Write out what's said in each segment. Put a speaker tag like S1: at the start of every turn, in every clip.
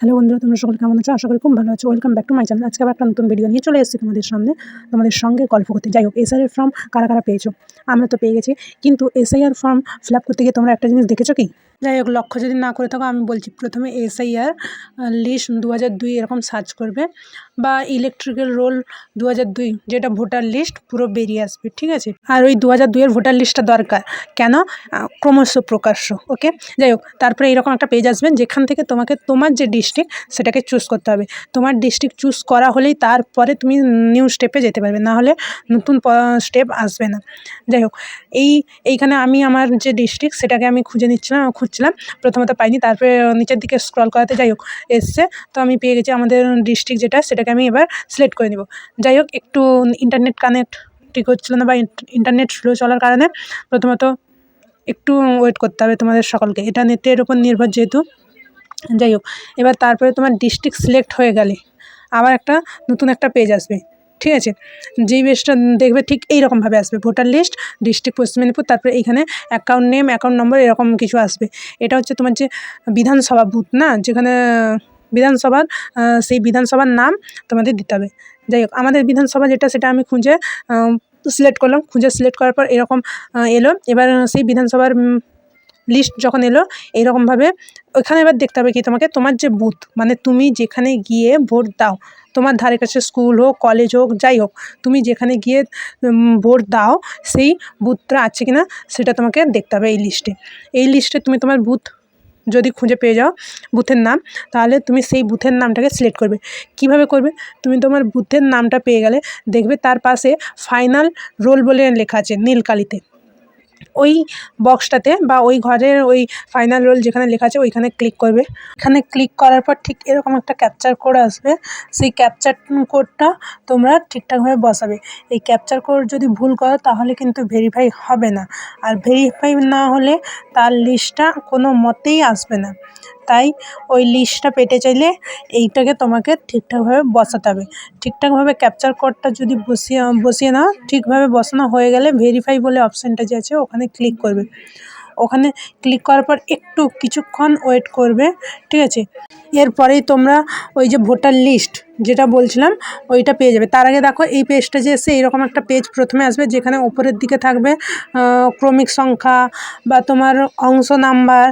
S1: Hello বন্ধুরা, তোমরা সকলে কেমন আছো? আশা করি খুব ভালো আছো। Welcome back to my channel আজকে আবার একটা নতুন ভিডিও নিয়ে চলে এসেছি তোমাদের সামনে। তোমাদের সঙ্গে গল্প করতে। যাই হোক এসআইআর ফর্ম কারা কারা পেয়েছ? আমরা তো পেয়ে গেছি। কিন্তু এসআইআর ফর্ম ফিল আপ করতে গিয়ে তোমরা একটা জিনিস দেখেছ কি? যাই হোক, লক্ষ্য যদি না করে থাকো, আমি বলছি প্রথমে এসআইআর লিস্ট দু হাজার দুই এরকম সার্চ করবে। বা ইলেকট্রিক্যাল রোল দু দুই, যেটা ভোটার লিস্ট পুরো বেরিয়ে আসবে, ঠিক আছে? আর ওই দু হাজার দুইয়ের ভোটার লিস্টটা দরকার। কেন? ক্রমশ প্রকাশ্য ওকে যাই হোক, তারপরে এরকম একটা পেজ আসবে, যেখান থেকে তোমাকে তোমার যে ডিস্ট্রিক্ট সেটাকে চুজ করতে হবে। তোমার ডিস্ট্রিক্ট চুজ করা হলেই তারপরে তুমি নিউ স্টেপে যেতে পারবে, না হলে নতুন স্টেপ আসবে না। যাই হোক, এই, এইখানে আমি আমার যে ডিস্ট্রিক্ট সেটাকে আমি খুঁজে নিচ্ছিলাম, খুঁজছিলাম, প্রথমত পাইনি, তারপরে নিচের দিকে স্ক্রল করাতে যাই হোক, এসছে। তো আমি পেয়ে গেছি আমাদের ডিস্ট্রিক্ট যেটা, সেটাকে আমি এবার সিলেক্ট করে নিব। যাই হোক একটু ইন্টারনেট কানেক্ট ঠিক হচ্ছিল না বা ইন্টারনেট স্লো চলার কারণে প্রথমত একটু ওয়েট করতে হবে তোমাদের সকলকে। এটা নেটের ওপর নির্ভর যেহেতু। যাই হোক এবার তারপরে তোমার ডিস্ট্রিক্ট সিলেক্ট হয়ে গেলে আবার একটা নতুন একটা পেজ আসবে। ঠিক আছে? যেই পেজটা দেখবে ঠিক এই রকমভাবে আসবে। ভোটার লিস্ট ডিস্ট্রিক্ট পশ্চিম মেদিনীপুর তারপরে এইখানে অ্যাকাউন্ট নেম অ্যাকাউন্ট নম্বর এরকম কিছু আসবে। এটা হচ্ছে তোমার যে বিধানসভা বুথ না? যেখানে বিধানসভার সেই বিধানসভার নাম তোমাদের দিতে হবে। যাই হোক, আমাদের বিধানসভা যেটা সেটা আমি খুঁজে সিলেক্ট করলাম। খুঁজে সিলেক্ট করার পর এরকম এলো। এবার সেই বিধানসভার লিস্ট যখন এলো এইরকমভাবে ওখানে এবার দেখতে হবে কি তোমাকে, তোমার যে বুথ মানে তুমি যেখানে গিয়ে ভোট দাও, তোমার ধারে কাছে স্কুল হোক কলেজ হোক, যাই হোক, তুমি যেখানে গিয়ে ভোট দাও, সেই বুথটা আছে কি না সেটা তোমাকে দেখতে হবে এই লিস্টে এই লিস্টে তুমি তোমার বুথ যদি খুঁজে পেয়ে যাও বুথের নাম, তাহলে তুমি সেই বুথের নামটাকে সিলেক্ট করবে। কীভাবে করবে? তুমি তোমার বুথের নামটা পেয়ে গেলে দেখবে তার পাশে ফাইনাল রোল বলে লেখা আছে নীল কালিতে ওই বক্সটাতে বা ওই ঘরের ওই ফাইনাল রোল যেখানে লেখা আছে ওইখানে ক্লিক করবে। এখানে ক্লিক করার পর ঠিক এরকম একটা ক্যাপচার কোড আসবে। সেই ক্যাপচার কোডটা তোমরা ঠিকঠাকভাবে বসাবে। এই ক্যাপচার কোড যদি ভুল করো তাহলে কিন্তু ভেরিফাই হবে না। আর ভেরিফাই না হলে তার লিস্টটা কোনো মতেই আসবে না। তাই ওই লিস্টটা পেতে চাইলে এইটাকে তোমাকে ঠিকঠাকভাবে বসাতে হবে। ঠিকঠাকভাবে ক্যাপচার কোডটা যদি বসিয়ে বসিয়ে নাও, ঠিকভাবে বসানো হয়ে গেলে ভেরিফাই বলে অপশানটা যে আছে ওখানে ক্লিক করবে। ওখানে ক্লিক করার পর একটু কিছুক্ষণ ওয়েট করবে, ঠিক আছে? এরপরেই তোমরা ওই যে ভোটার লিস্ট যেটা বলছিলাম, ওইটা পেয়ে যাবে। তার আগে দেখো, এই পেজটা যে এসে এরকম একটা পেজ প্রথমে আসবে, যেখানে ওপরের দিকে থাকবে ক্রমিক সংখ্যা বা তোমার অংশ নাম্বার,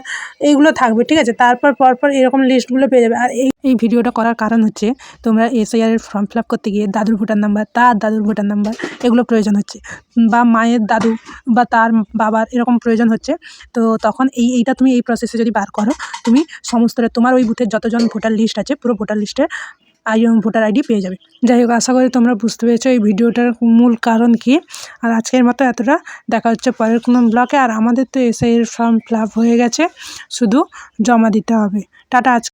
S1: এইগুলো থাকবে, ঠিক আছে? তারপর পরপর এরকম লিস্টগুলো পেয়ে যাবে। আর এই এই ভিডিওটা করার কারণ হচ্ছে, তোমরা এসআইআর এর ফর্ম ফিল করতে গিয়ে, দাদুর ভোটার নাম্বার তার দাদুর ভোটার নাম্বার এগুলো প্রয়োজন হচ্ছে। বা মায়ের দাদু বা তার বাবার এরকম প্রয়োজন হচ্ছে। তো তখন এই, এইটা তুমি এই প্রসেসে যদি বার করো, তুমি সমস্তটা, তোমার ওই বুথের যতজন ভোটার লিস্ট আছে, পুরো ভোটার লিস্টের আই ভোটার আইডি পেয়ে যাবে। যাই হোক, আশা করি তোমরা বুঝতে পেরেছ এই ভিডিওটার মূল কারণ কি। আর আজকের মতো এতটা। দেখা হচ্ছে পরের কোনো ব্লকে আর আমাদের তো এসআইয়ের ফর্ম ফিল হয়ে গেছে। শুধু জমা দিতে হবে। টাটা, আজ